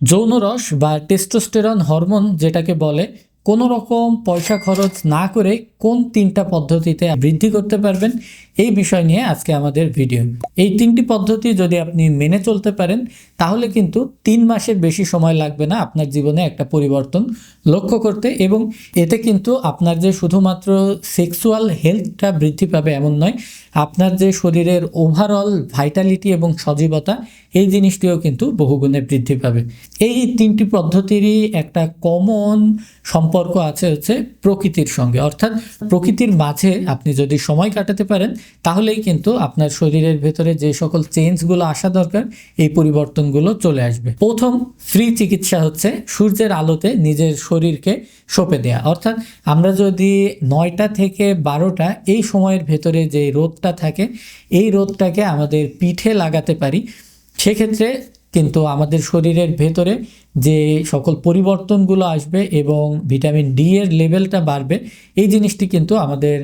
যৌন রস বা টেস্টোস্টেরন হরমোন যেটাকে বলে কোনো রকম পয়সা খরচ না করে কোন তিনটা পদ্ধতিতে বৃদ্ধি করতে পারবেন, এই বিষয় নিয়ে আজকে আমাদের ভিডিও। এই তিনটি পদ্ধতি যদি আপনি মেনে চলতে পারেন, তাহলে কিন্তু তিন মাসের বেশি সময় লাগবে না আপনার জীবনে একটা পরিবর্তন লক্ষ্য করতে এবং এতে কিন্তু আপনার যে শুধুমাত্র সেক্সুয়াল হেলথটা বৃদ্ধি পাবে এমন নয়, আপনার যে শরীরের ওভারঅল ভাইটালিটি এবং সজীবতা, এই জিনিসটিও কিন্তু বহুগুণে বৃদ্ধি পাবে। এই তিনটি পদ্ধতিরই একটা কমন সম্পর্ক আছে হচ্ছে প্রকৃতির সঙ্গে। অর্থাৎ প্রকৃতির মাঝে আপনি যদি সময় কাটাতে পারেন, তাহলেই কিন্তু আপনার শরীরের ভেতরে যে সকল চেঞ্জগুলো আসা দরকার, এই পরিবর্তনগুলো চলে আসবে। প্রথম ফ্রি চিকিৎসা হচ্ছে সূর্যের আলোতে নিজের শরীরকে সঁপে দেয়া। অর্থাৎ আমরা যদি নয়টা থেকে বারোটা এই সময়ের ভেতরে যে রোদটা থাকে, এই রোদটাকে আমাদের পিঠে লাগাতে পারি, সেক্ষেত্রে কিন্তু আমাদের শরীরের ভেতরে যে সকল পরিবর্তনগুলো আসবে এবং ভিটামিন ডি এর লেভেলটা বাড়বে, এই জিনিসটি কিন্তু আমাদের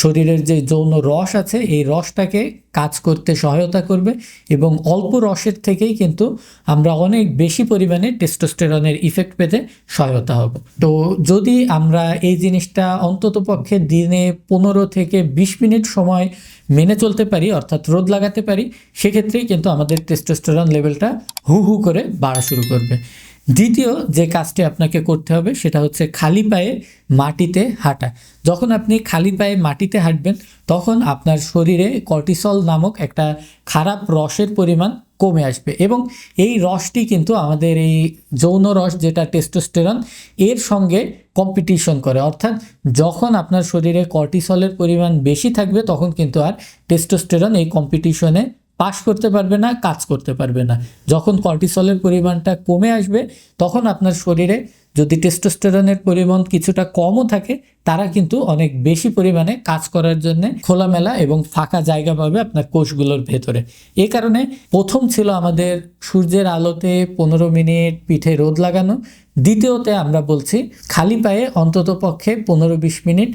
শরীরের যে যৌন রস আছে, এই রসটাকে কাজ করতে সহায়তা করবে এবং অল্প রসের থেকেই কিন্তু আমরা অনেক বেশি পরিমাণে টেস্টোস্টেরনের ইফেক্ট পেতে সহায়তা হব। তো যদি আমরা এই জিনিসটা অন্তত পক্ষে দিনে পনেরো থেকে বিশ মিনিট সময় মেনে চলতে পারি, অর্থাৎ রোদ লাগাতে পারি, সেক্ষেত্রেই কিন্তু আমাদের টেস্টোস্টেরন লেভেলটা হু হু করে বাড়া শুরু করবে। দ্বিতীয় যে কাজটি আপনাকে করতে হবে সেটা হচ্ছে খালি পায়ে মাটিতে হাঁটা। যখন আপনি খালি পায়ে মাটিতে হাঁটবেন, তখন আপনার শরীরে কর্টিসল নামক একটা খারাপ রসের পরিমাণ কমে আসবে এবং এই রসটি কিন্তু আমাদের এই যৌন রস যেটা টেস্টোস্টেরন এর সঙ্গে কম্পিটিশন করে। অর্থাৎ যখন আপনার শরীরে কর্টিসলের পরিমাণ বেশি থাকবে, তখন কিন্তু আর টেস্টোস্টেরন এই কম্পিটিশনে পাশ করতে পারবে না, কাজ করতে পারবে না। যখন কর্টিসলের পরিমাণটা কমে আসবে, তখন আপনার শরীরে যদি টেস্টোস্টেরনের পরিমাণ কিছুটা কমও থাকে, তারা কিন্তু অনেক বেশি পরিমাণে কাজ করার জন্য খোলামেলা এবং ফাঁকা জায়গা পাবে আপনার কোষগুলোর ভেতরে। এ কারণে প্রথম ছিল আমাদের সূর্যের আলোতে পনেরো মিনিট পিঠে রোদ লাগানো। দ্বিতীয়তে আমরা বলছি খালি পায়ে অন্তত পক্ষে পনেরো বিশ মিনিট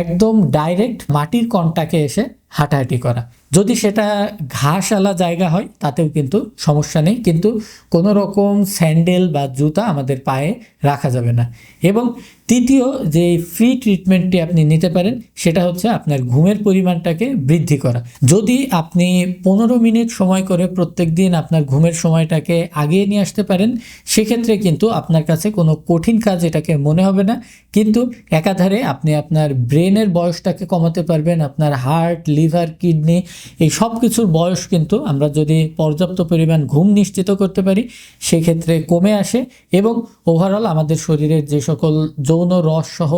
একদম ডাইরেক্ট মাটির কন্টাকে এসে হাঁটাহাঁটি করা। যদি সেটা ঘাসওয়ালা জায়গা হয়, তাতেও কিন্তু সমস্যা নেই। কিন্তু কোনো রকম স্যান্ডেল বা জুতা আমাদের পায়ে রাখা যাবে না। এবং তৃতীয় যে ফ্রি ট্রিটমেন্টটি আপনি নিতে পারেন, সেটা হচ্ছে আপনার ঘুমের পরিমাণটাকে বৃদ্ধি করা। যদি আপনি পনেরো মিনিট সময় করে প্রত্যেক দিন আপনার ঘুমের সময়টাকে আগিয়ে নিয়ে আসতে পারেন, সেক্ষেত্রে কিন্তু আপনার কাছে কোনো কঠিন কাজ এটাকে মনে হবে না। কিন্তু একাধারে আপনি আপনার ব্রেনের বয়সটাকে কমাতে পারবেন, আপনার হার্ট, লিভার, কিডনি এই সব কিছুর বয়স কিন্তু আমরা যদি পর্যাপ্ত পরিমাণ ঘুম নিশ্চিত করতে পারি, সেক্ষেত্রে কমে আসে এবং ওভারঅল আমাদের শরীরের যে সকল যৌন রস সহ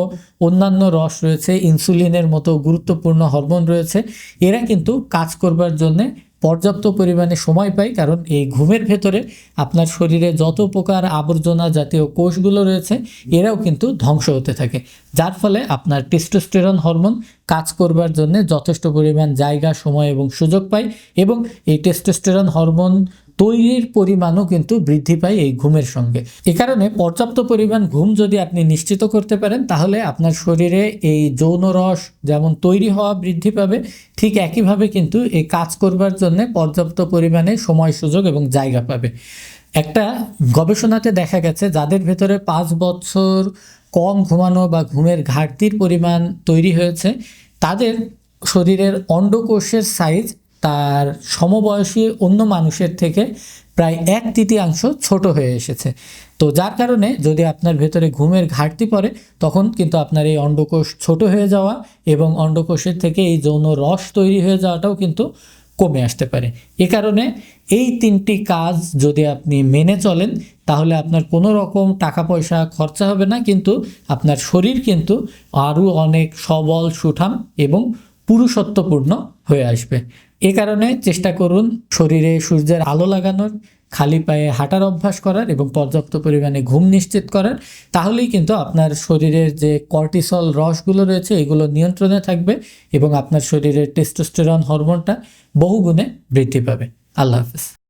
অন্যান্য রস রয়েছে ইনসুলিনের মতো গুরুত্বপূর্ণ হরমোন রয়েছে, এরা কিন্তু কাজ করবার জন্যে পর্যাপ্ত পরিমাণে সময় পাই, কারণ এই ঘুমের ভেতরে আপনার শরীরে যত প্রকার আবর্জনা জাতীয় কোষগুলো রয়েছে, এরাও কিন্তু ধ্বংস হতে থাকে। যার ফলে আপনার টেস্টোস্টেরন হরমোন কাজ করবার জন্য যথেষ্ট পরিমাণ জায়গা, সময় এবং সুযোগ পায় এবং এই টেস্টোস্টেরন হরমোন তৈরির পরিমাণও কিন্তু বৃদ্ধি পায় এই ঘুমের সঙ্গে। এ কারণে পর্যাপ্ত পরিমাণ ঘুম যদি আপনি নিশ্চিত করতে পারেন, তাহলে আপনার শরীরে এই যৌন রস যেমন তৈরি হওয়া বৃদ্ধি পাবে, ঠিক একইভাবে কিন্তু এই কাজ করবার জন্য পর্যাপ্ত পরিমাণে সময় সুযোগ এবং জায়গা পাবে। একটা গবেষণাতে দেখা গেছে, যাদের ভেতরে পাঁচ বছর কম ঘুমানো বা ঘুমের ঘাটতির পরিমাণ তৈরি হয়েছে, তাদের শরীরের অন্ডকোষের সাইজ তার সমবয়সী অন্য মানুষের থেকে প্রায় এক তৃতীয়াংশ ছোট হয়ে এসেছে। তো যার কারণে যদি আপনার ভেতরে ঘুমের ঘাটতি পড়ে, তখন কিন্তু আপনার এই অন্ডকোষ ছোট হয়ে যাওয়া এবং অন্ডকোষের থেকে এই যৌন রস তৈরি হয়ে যাওয়াটাও কিন্তু কমে আসতে পারে। এ কারণে এই তিনটি কাজ যদি আপনি মেনে চলেন, তাহলে আপনার কোনো রকম টাকা পয়সা খরচা হবে না, কিন্তু আপনার শরীর কিন্তু আরও অনেক সবল, সুঠাম এবং পুরুষত্বপূর্ণ হয়ে আসবে। এ কারণে চেষ্টা করুন শরীরে সূর্যের আলো লাগানোর, খালি পায়ে হাঁটার অভ্যাস করার এবং পর্যাপ্ত পরিমাণে ঘুম নিশ্চিত করার। তাহলেই কিন্তু আপনার শরীরের যে কর্টিসল রসগুলো রয়েছে, এগুলো নিয়ন্ত্রণে থাকবে এবং আপনার শরীরের টেস্টোস্টেরন হরমোনটা বহুগুণে বৃদ্ধি পাবে। আল্লাহ হাফিজ।